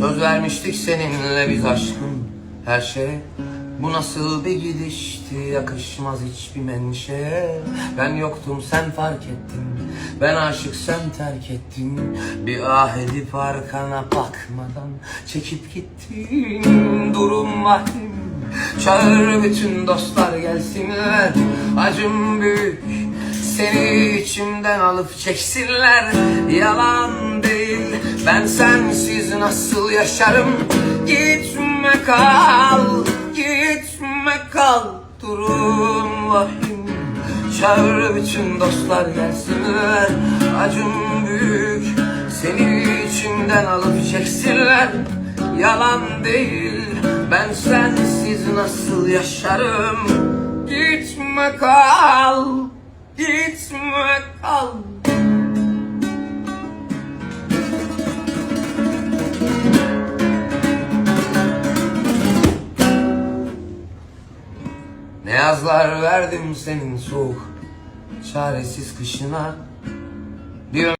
Söz vermiştik seninle biz aşkım her şey Bu nasıl bir gidişti yakışmaz hiçbir menşe. Ben yoktum sen fark ettin. Ben aşık sen terk ettin. Bir ah edip arkana bakmadan Çekip gittin. Durum vahim Çağır bütün dostlar gelsinler. Acım büyük seni içimden alıp çeksinler. Yalan değil ben sensiz nasıl yaşarım? Gitme kal gitme kal. Durum vahim. Çağır bütün dostlar gelsinler Acım büyük seni içimden alıp çeksinler. Yalan değil ben sensiz nasıl yaşarım? Gitme kal Gitme kal Ne yazlar verdim senin soğuk Çaresiz kışına? Bir